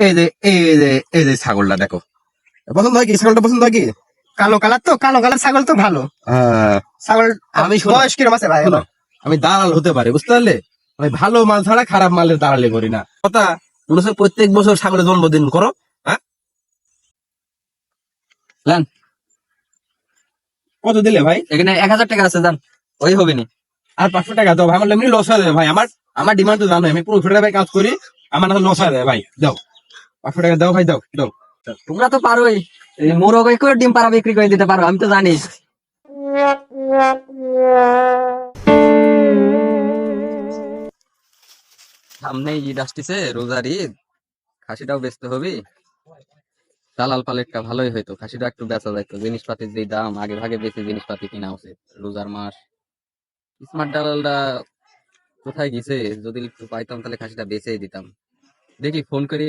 এই যে এই যে এই যে ছাগলটা দেখো। পছন্দ হয় কি? ছাগলটা পছন্দ হয় কি? কালো কালার তো কালো কালার ছাগল তো ভালো। ছাগল আমি শোনো। বয়স কিরম আছে ভাই? শোনো, আমি দালাল হতে পারি বুঝতে পারলে? আমি ভালো মাল ছাড়া খারাপ মালের দালালি করি না। কথা মনে প্রত্যেক বছর ছাগলের জন্মদিন করো হ্যাঁ। কত দিলে ভাই? এখানে এক হাজার টাকা আছে যান ওই হবে নি। আর পাঁচশো টাকা দাও। ভাই এমনি লস হয়ে যাবে ভাই। আমার আমার ডিমান্ড তো জানো আমি পুরো ফিরে ভাই কাজ করি। আমার লস হয়ে যাবে ভাই। দাও পাঁচশো টাকা দাও ভাই, দাও দাও। তোমরা তো পারোই। মোরগ করে ডিম পাড়া বিক্রি করে দিতে পারো, আমি তো জানি। সামনে ঈদ আসতেছে, রোজার ঈদ। খাসিটাও বেচতে হবে। দালাল পালেটটা ভালোই হইতো, খাসিটা একটু বেচা যাইতো। জিনিসপাতির যে দাম, আগে ভাগে বেশি জিনিসপাতি কিনা উচিত, রোজার মাস। স্মার্ট দালালটা কোথায় গেছে? যদি একটু পাইতাম, তাহলে খাসিটা বেচেই দিতাম। দেখি, ফোন করে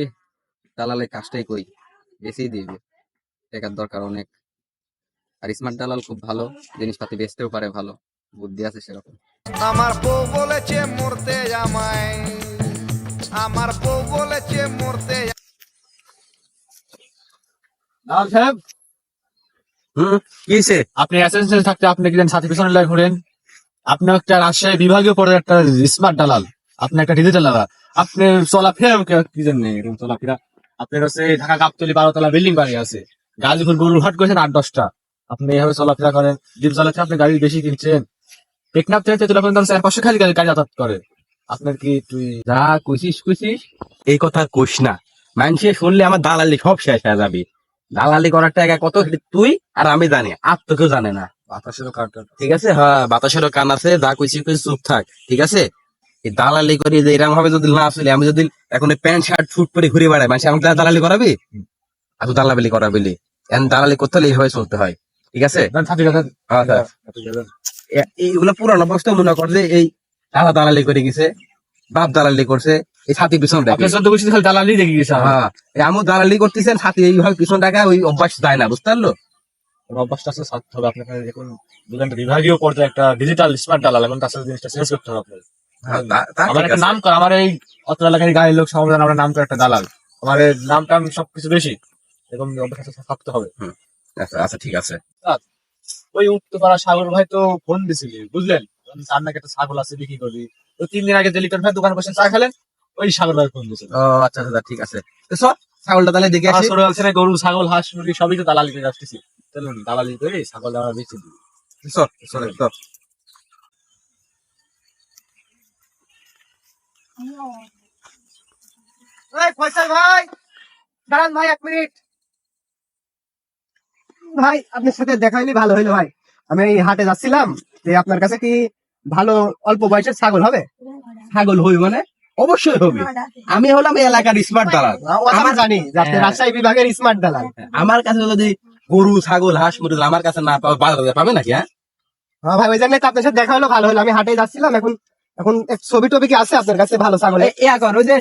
দালালের কাজটাই কই বেশিই দিবে টাকার দরকার অনেক। আর স্মার্ট দালাল খুব ভালো জিনিসপাতি বেচতেও পারে ভালো বুদ্ধি আছে সেরকম। আমার বউ বলেছে মরতে জামাই। আমার বউ বলেছে মরতে সাহেব? হম কিসে আপনি অ্যাসেন্সিয়াল থাকতে আপনি কি সাথে পিছনে লাই ঘুরেন? আপনি একটা রাজশাহী বিভাগীয় পর্যায়ে একটা স্মার্ট দালাল আপনি একটা ডিজিটাল দালাল। আপনি চলাফেরা কি জানেন এরকম চলাফেরা? আপনার হচ্ছে ঢাকা কাপতলি বারোতলা বিল্ডিং বাড়ি আছে। গাজীপুর গরুর হাট করেছেন আট দশটা আপনি এইভাবে চলাফেরা করেন ডিপ চলাফেরা আপনি গাড়ি বেশি কিনছেন। টেকনাফ থেকে তেতুলা পর্যন্ত চার পাঁচশো খালি গাড়ি গাড়ি যাতায়াত করে আপনার কি তুই যা কইছিস কইছিস? এই কথা কইস না। মানুষে শুনলে আমার দালালি সব শেষ হয়ে যাবে। দালালি করার টাকা কত তুই আর আমি জানি আর তো কেউ জানে না। বাতাসেরও কার্টন ঠিক আছে? হ্যাঁ বাতাসেরও কান আছে যা কইছি কই চুপ থাক। ঠিক আছে? এই দালালি করি যে এরকম ভাবে যদি না আসলে আমি যদি এখন প্যান্ট শার্ট শুট পরে ঘুরে বেড়াই মানুষ আমাকে দালালি করাবি? আর দালালি করাবি এখন দালালি করতে হলে এইভাবে চলতে হয়। ঠিক আছে? হ্যাঁ, এইগুলো পুরানো বস্তু মনে কর যে এই দাদা দালালি করে গেছে বাপ দালালি করছে এই ছাতি পিছন খালি দালালি দেখে গেছে হ্যাঁ এই দালালি করতেছেন ছাতি এইভাবে পিছন টাকা ওই অভ্যাস দেয় না বুঝতে পারল? অভ্যাসটা সারতে হবে আপনাকে। এখন বিভাগীয় পর্যায়ে একটা ডিজিটাল স্মার্ট ডালাল এখন তার সাথে জিনিসটা শেষ করতে হবে তা আমার একটা নাম কর আমার এই অত এলাকার গায়ের লোক সমাধান আমার নাম করা একটা দালাল। আমার নাম টাম সবকিছু বেশি। এরকম থাকতে হবে। আচ্ছা আচ্ছা ঠিক আছে। ওই সাগর ভাই তো ফোন দিছিলি বুঝলেন? তার নাকি একটা ছাগল আছে বিক্রি করবি তো তিন দিন আগে যে লিটন ভাই দোকানে বসে চা খেলেন ওই সাগর ভাই ফোন দিছিল। ও আচ্ছা আচ্ছা ঠিক আছে। তো সব ছাগলটা তাহলে দেখে আসি। ছোট আছে গরু ছাগল হাঁস মুরগি সবই তো দালালি করে আসতেছি চলুন দালালি করে ছাগল বেশি দিই। চল চল চল। এই ফয়সাল ভাই দাঁড়ান ভাই এক মিনিট। ভাই আপনার সাথে দেখা হয়নি ভালো হইল ভাই। আমি এই হাটে যাচ্ছিলাম যে আপনার কাছে কি ভালো অল্প বয়সের ছাগল হবে? ছাগল হই মানে? অবশ্যই হবে। আমি হলাম এলাকার স্মার্ট দালাল। আমার জানি হ্যাঁ। রাজশাহী বিভাগের স্মার্ট দালাল। আমার কাছে যদি গরু ছাগল হাঁস মুরগি আমার কাছে না পাবে বাজারে পাবে নাকি হ্যাঁ? হ্যাঁ ভাই ওই জন্য আপনার সাথে দেখা হলো ভালো হলো। আমি হাটে যাচ্ছিলাম এখন এখন ছবি টবি কি আছে আপনার কাছে ভালো ছাগল এ- ইয়া কর ওই যে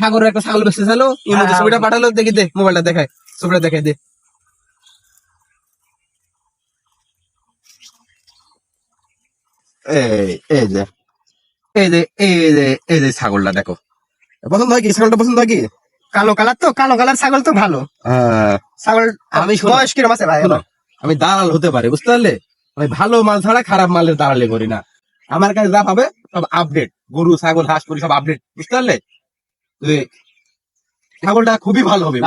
সাগরের একটা ছাগল ছিল ইমোতে হ্যাঁ, ছবিটা পাঠালো দেখি দে মোবাইলটা দেখায় ছবিটা দে। এই এই যে। এই যে এই যে এই যে ছাগলটা দেখো। পছন্দ হয় কি? ছাগলটা পছন্দ হয় কি? কালো কালার তো কালো কালার ছাগল তো ভালো। ছাগল আমি। বয়স কিরম আছে ভাই? আমি দালাল হতে পারি বুঝতে পারলে? আমি ভালো মাল ছাড়া খারাপ মালের দালালি করি না। আমার কাছে যা পাবে সব আপডেট গরু ছাগল হাঁস করি সব আপডেট বুঝতে পারলে? ছাগলটা খুবই ভালো হবে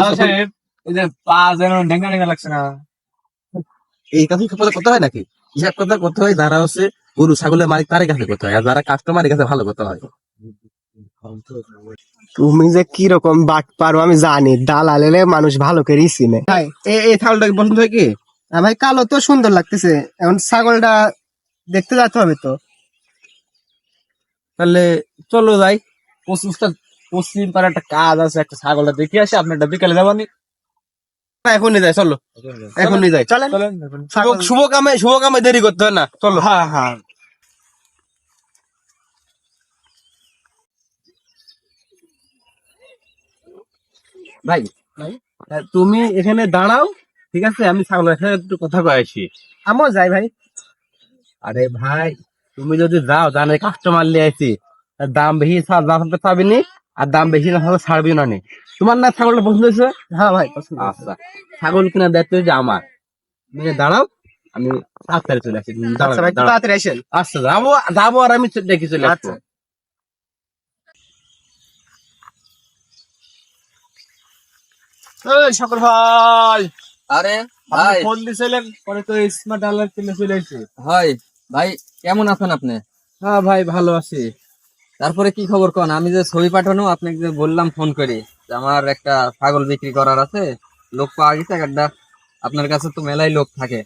এই পা যেন ঢেঙ্গা ঢেঙ্গা লাগছে না। এই কাজ কথা করতে হয় নাকি? হিসাব কথা করতে হয় যারা হচ্ছে গরু ছাগলের মালিক তারই কাছে করতে হয় আর যারা কাস্টমারের কাছে ভালো করতে হয়। তুমি যে কি রকম বাট পারো আমি জানি দালাল মানুষ ভালো করে চিনে। ভাই এই এই ছাগলটা কি পছন্দ হয় কি? হ্যাঁ ভাই কালো তো সুন্দর লাগতেছে এখন ছাগলটা দেখতে যেতে হবে তো। তাহলে চলো যাই। পশ্চিমটা পশ্চিম পারে একটা কাজ আছে একটা ছাগলটা দেখে আসি আপনি একটা বিকালে যাবানি এখনই যাই চলো। এখনই যাই। চলেন। শুভ কামে শুভ কামে দেরি করতে হয় না। চলো। হ্যাঁ হ্যাঁ। ভাই তুমি এখানে দাঁড়াও ঠিক আছে? আমি ছাগলের সাথে একটু কথা কয়েছি আমিও যাই ভাই। আরে ভাই তুমি যদি যাও জানে কাস্টমার নিয়ে আসি তার দাম বেশি ছাড়- দাম পাবি নি আর দাম বেশি না হলে ছাড়বি না নি। তোমার না ছাগলটা পছন্দ হয়েছে? হ্যাঁ ভাই পছন্দ আচ্ছা। ছাগল কিনা দায়িত্ব যে আমার। তুমি দাঁড়াও আমি তাড়াতাড়ি চলে আসি। আচ্ছা ভাই। তাড়াতাড়ি আসেন। আচ্ছা যাব যাব আর আমি দেখি চলে আসব। আচ্ছা। এই সকর ভাই। আরে ভাই। ফোন দিছিলেন পরে তো স্মার্ট ডালার কিনে চলে এসেছে হয় ভাই। কেমন আছেন আপনি? হ্যাঁ ভাই ভালো আছি। তারপরে কি খবর কোন? আমি যে ছবি পাঠানো আপনাকে যে বললাম ফোন করি যে আমার একটা ছাগল বিক্রি করার আছে লোক পাওয়া গেছে একটা আপনার কাছে তো মেলাই লোক থাকে।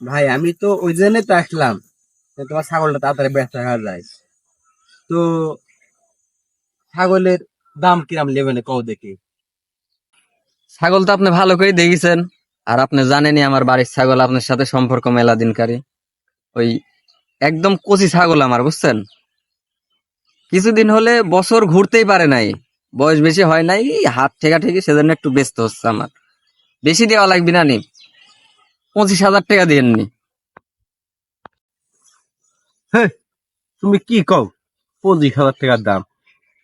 ভাই আমি তো ওই জন্য তো আসলাম যে তোমার ছাগলটা তাড়াতাড়ি ব্যস্ত হয়ে যায়। তো ছাগলের দাম কিরাম লেবেন কও দেখি। ছাগল তো আপনি ভালো করে দেখেছেন আর আপনি জানেনই আমার বাড়ির ছাগল আপনার সাথে সম্পর্ক মেলা দিনকারী ওই একদম কচি ছাগল আমার বুঝছেন? কিছুদিন হলে বছর ঘুরতেই পারে নাই বয়স বেশি হয় নাই এই হাত ঠেকা ঠেকি সেজন্য একটু ব্যস্ত হচ্ছে আমার। বেশি দেওয়া লাগবে না নি পঁচিশ হাজার টাকা দিয়েননি তুমি কি কও? পঁচিশ হাজার টাকার দাম।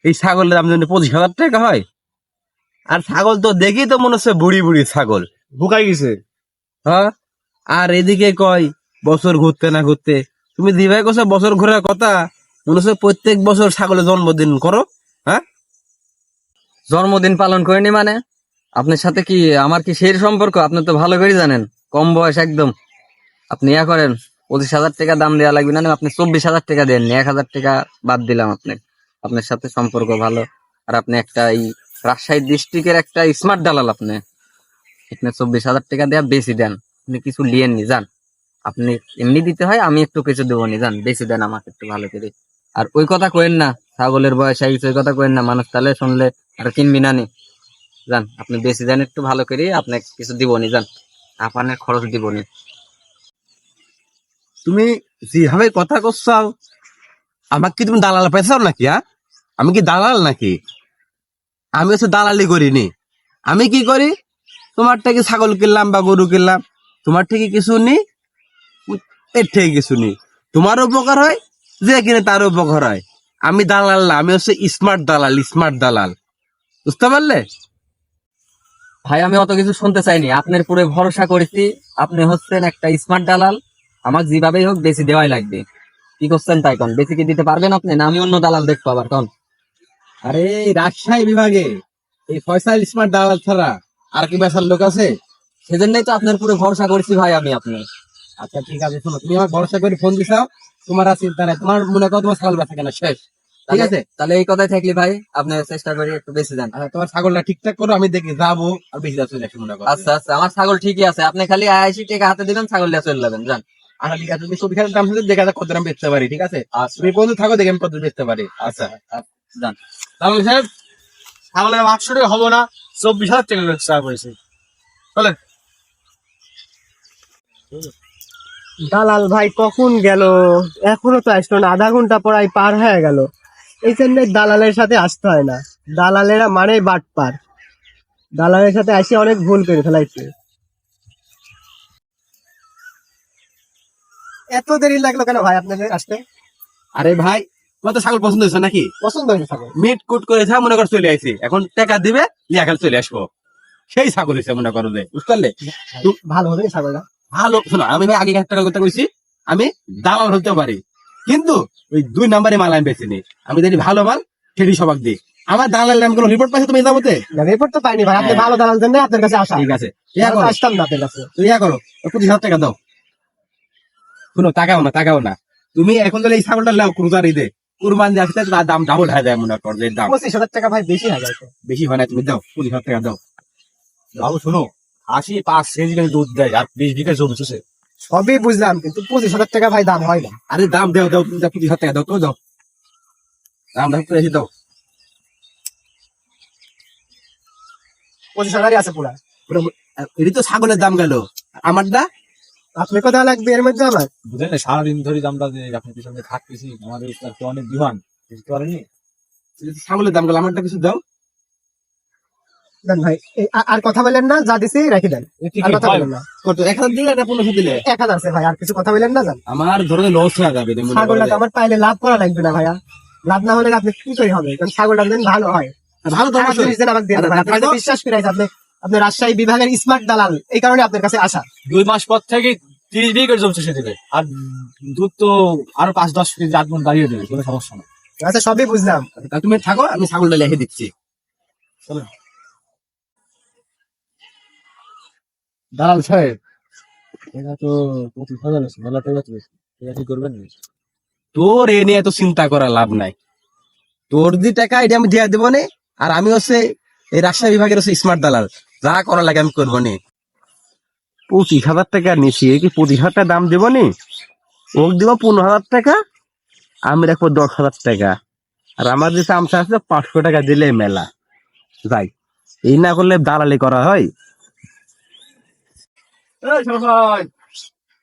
এই ছাগলের দাম যদি পঁচিশ হাজার টাকা হয়? আর ছাগল তো দেখি তো মনে হচ্ছে বুড়ি বুড়ি ছাগল। ভুকাই গেছে। হ্যাঁ? আর এদিকে কয় বছর ঘুরতে না ঘুরতে। তুমি দিভাই কোসে বছর ঘোরার কথা? মনে হচ্ছে প্রত্যেক বছর ছাগলের জন্মদিন করো হ্যাঁ জন্মদিন পালন করিনি মানে? আপনার সাথে কি আমার কি সেই সম্পর্ক আপনি তো ভালো করে জানেন। কম বয়স একদম। আপনি ইয়া করেন পঁচিশ হাজার টাকা দাম দেওয়া লাগবে না আপনি চব্বিশ হাজার টাকা দেন এক হাজার টাকা বাদ দিলাম আপনি আপনার সাথে সম্পর্ক ভালো। আর আপনি একটা এই রাজশাহী ডিস্ট্রিক্টের একটা স্মার্ট দালাল আপনি। আপনি চব্বিশ হাজার টাকা দেয়া বেশি দেন। আপনি কিছু লিয়েন নি যান। আপনি এমনি দিতে হয়, আমি একটু কিছু দেবো নি যান বেশি দেন আমাকে একটু ভালো করে। আর ওই কথা কইেন না, ছাগলের বয়স আইছে ওই কথা কইেন না, মানুষ তাহলে শুনলে আর কিনবি না নি। যান আপনি বেশি দেন একটু ভালো করে আপনাকে কিছু দিব নি যান আপনার খরচ দিব নি তুমি যেভাবে কথা করছ আমাকে কি তুমি দালাল পেয়েছাও নাকি হ্যাঁ? আমি কি দালাল নাকি? আমি হচ্ছে দালালি করিনি। আমি কি করি? তোমার থেকে ছাগল কিনলাম বা গরু কিনলাম তোমার থেকে কিছু নি? এর থেকে কিছু নি। তোমার উপকার হয়, যে কিনে তার উপকার হয়। আমি দালাল না, আমি হচ্ছে স্মার্ট দালাল স্মার্ট দালাল। বুঝতে পারলে? ভাই, আমি অত কিছু শুনতে চাইনি। আপনার পুরো ভরসা করেছি, আপনি হচ্ছেন একটা স্মার্ট দালাল। আমাকে যেভাবেই হোক বেশি দেওয়াই লাগবে। কি করছেন তাই কোন? বেশি কি দিতে পারবেন আপনি? না, আমি অন্য দালাল দেখব আবার কোন? আরে রাজশাহী বিভাগে এই ফয়সাল স্মার্ট দালাল ছাড়া আর কি বেসার লোক আছে? সেজন্যই তো আপনার পুরো ভরসা করেছি ভাই আমি আপনি আচ্ছা ঠিক আছে শোনো তুমি আমার ভরসা করে ফোন দিছাও তোমার আর চিন্তা নাই তোমার মনে করো তোমার ছাগল বেচা কেনা শেষ ঠিক আছে? তাহলে এই কথাই থাকলি ভাই আপনি চেষ্টা করি একটু বেশি দেন আচ্ছা, তোমার ছাগলটা ঠিকঠাক করো আমি দেখি যাব আর বেশি চলে আসি মনে করো। আচ্ছা আচ্ছা আমার ছাগল ঠিকই আছে আপনি খালি আইসি টাকা হাতে দিবেন ছাগল দিয়ে চলে যাবেন যান। আচ্ছা ঠিক আছে তুমি দাম শুনে দেখা যাক কত দাম বেচতে পারি ঠিক আছে? তুমি বন্ধু থাকো দেখে আমি কত বেচতে পারি আচ্ছা। যান। তাহলে সাহেব তাহলে আটশো টাকা হব না চব্বিশ হাজার টাকা হয়েছে চলেন। দালাল ভাই কখন গেল? এখনও তো আসলো না আধা ঘণ্টা পড়াই পার হয়ে গেল। এই জন্য দালালের সাথে আসতে হয় না। দালালেরা মানে বাট পার দালালের সাথে আসে অনেক ভুল করে ফেলাইছে। এত দেরি লাগল কেন ভাই আপনাদের আসতে? আরে ভাই তোমার তো ছাগল পছন্দ হয়েছে নাকি? পছন্দ হয়েছে ছাগল। মিট কুট করে যা মনে করো চলে আইছি। এখন টাকা দিবে লিয়া খেলে চলে আসব। সেই ছাগল হয়েছে মনে করো যে বুঝতে পারলে? ভালো হবে ছাগলটা? ভালো শোনো আমি ভাই আগে একটা কথা কইছি আমি দালাল হতে পারি। কিন্তু ওই দুই নাম্বারে মাল আমি বেছে নিই আমি যদি ভালো মাল সেটি সবাক দিই আমার দালাল নাম কোনো রিপোর্ট পাইছো তুমি যাবতে রিপোর্ট তো পাইনি ভাই আপনি ভালো দালাল জন্য আপনার কাছে আসা। ঠিক আছে ইয়া করো। আসতাম না আপনার কাছে। তুমি ইয়া করো পঁচিশ হাজার টাকা দাও। শুনো তাকাও না তাকাও না। তুমি এখন তাহলে এই ছাগলটা লাও ক্রুজার ঈদে। কুরবান দিয়ে তার দাম ডাবল হয়ে যায় মনে কর দাম। পঁচিশ হাজার টাকা ভাই বেশি হয়ে গেছে বেশি হয় না তুমি দাও পঁচিশ হাজার টাকা দাও। বাবু শোনো আশি পাঁচ কেজি করে দুধ দেয় আর বিশ বিঘা জমি চষে। সবই বুঝলাম কিন্তু পঁচিশ হাজার টাকা ভাই দাম হয় না। আরে দাম দাও দাও তুমি পঁচিশ হাজার টাকা দাও তো দাও দাম দাও একটু বেশি দাও। পঁচিশ হাজারই আছে পুরা। এটি তো ছাগলের দাম গেল। আমারটা? আপনি কোথাও লাগবে এর মধ্যে আমার বুঝলেন না সারাদিন ধরে আমরা যে আপনি পিছনে থাকতেছি আমাদের অনেক দিওয়ান বুঝতে পারেনি ছাগলের দাম গেল আমারটা কিছু দাও। দেন ভাই আর কথা বলেন না যা দিছি রেখে দেন। আর কথা বলেন না। কত এক হাজার দিলে না পনেরোশো দিলে? এক হাজার আছে ভাই আর কিছু কথা বলেন না যান। আমার ধরো লস হয়ে যাবে ছাগলটা তো আমার পাইলে লাভ করা লাগবে না ভাইয়া। লাভ না হলে আপনি কি করে হবে? কারণ ছাগলটা দেন ভালো হয় ভালো তো আমাকে। আচ্ছা। বিশ্বাস করে আপনি আপনি রাজশাহী বিভাগের স্মার্ট দালাল এই কারণে আপনার কাছে আসা। দুই মাস পর থেকে তিরিশ বিঘের জমি চষে দেবে আর দুধ তো আরও পাঁচ দশ কেজি আট মন দাঁড়িয়ে দেবে কোনো সমস্যা নেই। আচ্ছা সবই বুঝলাম। তুমি থাকো আমি ছাগলটা লিখে দিচ্ছি। দালাল সাহেব। এটা তো পঁচিশ হাজার আছে মেলা টাকা তো এটা কি করবেন তোর এ নিয়ে তো চিন্তা করা লাভ নাই। তোর যে টাকা এটা আমি দিয়ে দেবো নে। আর আমি হচ্ছে এই রাজশাহী বিভাগের হচ্ছে স্মার্ট দালাল। যা করা লাগে আমি করব নে। পঁচিশ হাজার টাকা নিছি কি পঁচিশ হাজার টাকা দাম দেবো নি? ওক দিব পনেরো হাজার টাকা আমি রাখব দশ হাজার টাকা। আর আমার যে চামচা আছে পাঁচশো টাকা দিলে মেলা। যাই এই না করলে দালালি করা হয়।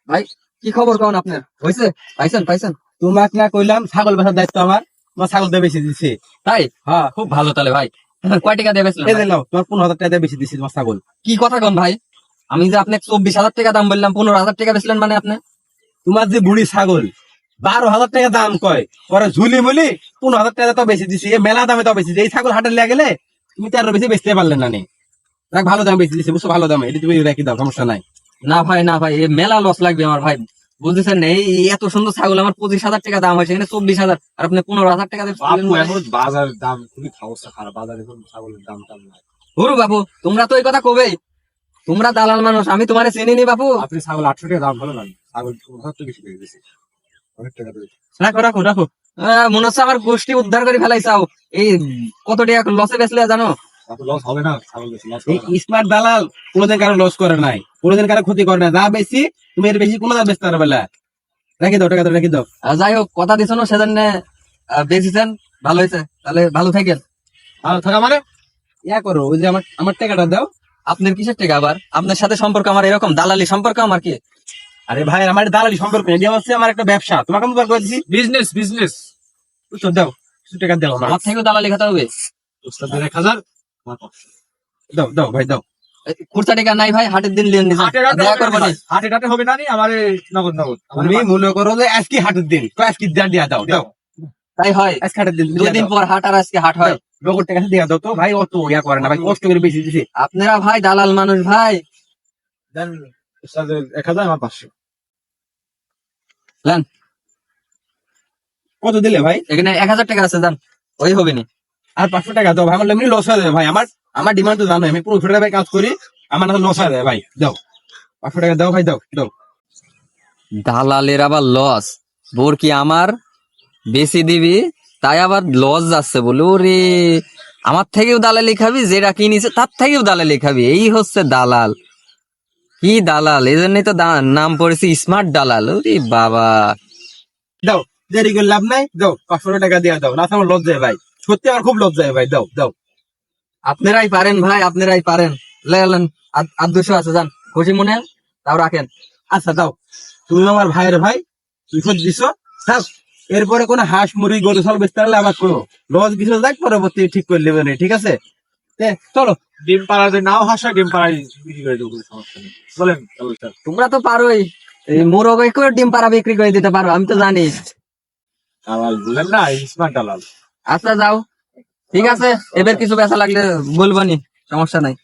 ভাই কি খবর কন আপনার? হয়েছে পাইছেন পাইছেন? তোমাকে না কইলাম ছাগল বেচার দায়িত্ব আমার। তোমার ছাগল দিয়ে বেশি দিচ্ছে তাই? হ্যাঁ খুব ভালো তাহলে ভাই। কয় টাকা দিয়ে? যে নাও, তোমার পনেরো হাজার টাকা দিয়ে বেশি দিচ্ছি তোমার ছাগল। কি কথা কন ভাই? আমি যে আপনাকে চব্বিশ হাজার টাকা দাম বললাম পনেরো হাজার টাকা বেচলেন মানে আপনি? তোমার যে বুড়ি ছাগল বারো হাজার টাকা দাম কয়। পরে ঝুলি মুলি পনেরো হাজার টাকা তো বেশি দিছি এ মেলা দামে তো বেশি এই ছাগল হাটে লিয়ে গেলে তুমি তার বেশি বেচতে পারলে না নি। ভালো দাম বেশি দিছি বুঝছ? ভালো দামে। এটা তুমি রেখে দাও সমস্যা নাই। না ভাই না ভাই এ মেলা লস লাগবে আমার ভাই। বুঝতেছেন না এই এত সুন্দর ছাগল আমার পঁচিশ হাজার টাকা দাম হয়েছে এখানে চব্বিশ হাজার আর আপনি পনেরো হাজার টাকা বাজারের দাম খুবই অবস্থা খারাপ বাজারে ছাগলের দাম টাম নাই। হুরু বাবু তোমরা তো এই কথা কবেই তোমরা দালাল মানুষ আমি তোমারে চিনি নি বাবু আপনি ছাগল আটশো টাকা দাম ভালো না ছাগল বেশি পেয়ে গেছে অনেক টাকা রাখো রাখো রাখো। মনে হচ্ছে আমার গোষ্ঠী উদ্ধার করে ফেলাইছাও। এই কত টাকা লসে বেচলে জানো? লস হবে না ছাগল বেশি স্মার্ট দালাল কোনোদিন কারও লস করে নাই। কোনোদিন কারও ক্ষতি করে না যা বেশি তুমি এর বেশি কোনো দাম বেচতে পারবে না। রেখে দাও টাকা দাও রেখে দাও। যাই হোক কথা দিছ না সেজন্য বেচেছেন ভালো হয়েছে। তাহলে ভালো থাকেন। ভালো থাকা মানে? ইয়া করো ওই যে আমার আমার টাকাটা দাও। আপনার কিসের টাকা আবার? আপনার সাথে সম্পর্ক আমার এরকম? দালালি সম্পর্ক আমার কি? আরে ভাই আমার দালালি সম্পর্ক এটা হচ্ছে আমার একটা ব্যবসা। তোমাকে আমি করে দিছি বিজনেস বিজনেস বুঝছ দাও কিছু টাকা দাও আমার। আমার থেকেও দালালি খাতে হবে। দাও দাও ভাই দাও। খুচরা টাকা নাই ভাই? হাটের দিন লিয়ে নিছেন হাটে ঘাটে দেখা হবে করব হাটে ঘাটে হবে না নি? আমার নগদ নগদ। তুমি মনে করো যে আজকে হাটের দিন। তো আজকে দিয়া দিয়া দাও দাও। তাই হয়। আজকে হাটের দিন। দুই পর হাট আর আজকে হাট হয়। নগদ টাকা দিয়া দাও তো। ভাই অত ইয়া করে না ভাই। কষ্ট করে বেশি দিছি। আপনারা ভাই দালাল মানুষ ভাই। দেন এক হাজার আমার পাঁচশো। নেন কত দিলে ভাই? এখানে এক হাজার টাকা আছে ওই হবে নি। আর পাঁচশো টাকা দাও ভাই আমার এমনি লস হয়ে যাবে ভাই। আমার আমার ডিমান্ড তো জানো আমি পুরো ফেটে ভাই কাজ করি আমার না লস হয়ে যাবে ভাই। দাও। পাঁচশো টাকা দাও ভাই দাও দাও। দালালের আবার লস বোর কি আমার? বেশি দিবি তাই আবার লস যাচ্ছে বলে। ওরে আমার থেকেও দালালি খাবি যেটা কিনেছে তার থেকেও দালালি খাবি। এই হচ্ছে দালাল। কি দালাল? এই জন্যই তো নাম পড়েছে স্মার্ট দালাল। ওরে বাবা। দাও দেরি করে লাভ নাই দাও পাঁচশো টাকা দিয়া দাও না তো আমার লস যায় ভাই। সত্যি আমার খুব লস যায় ভাই দাও দাও। আপনারাই পারেন ভাই আপনারাই পারেন। লেন আর দুশো আছে যান। খুশি মনে তাও রাখেন। আচ্ছা দাও। তুমি আমার ভাইয়ের ভাই তুই খোঁজ দিছ? থাক এরপরে কোনো হাঁস মুরগি গরু সব বেচতে পারলে আবার করো লস কিছু দেখ পরবর্তী ঠিক করে নেবে না ঠিক আছে? চলো। ডিম পাড়া নাও হাসা ডিম পাড়াই বিক্রি করে দেবো কোনো সমস্যা নেই। বলেন তোমরা তো পারোই। এই মোরগে করে ডিম পাড়া বিক্রি করে দিতে পারো আমি তো জানি। দালাল বললেন না স্মার্ট দালাল। আচ্ছা যাও। ঠিক আছে? এবার কিছু বেচা লাগলে বলব নি সমস্যা নাই।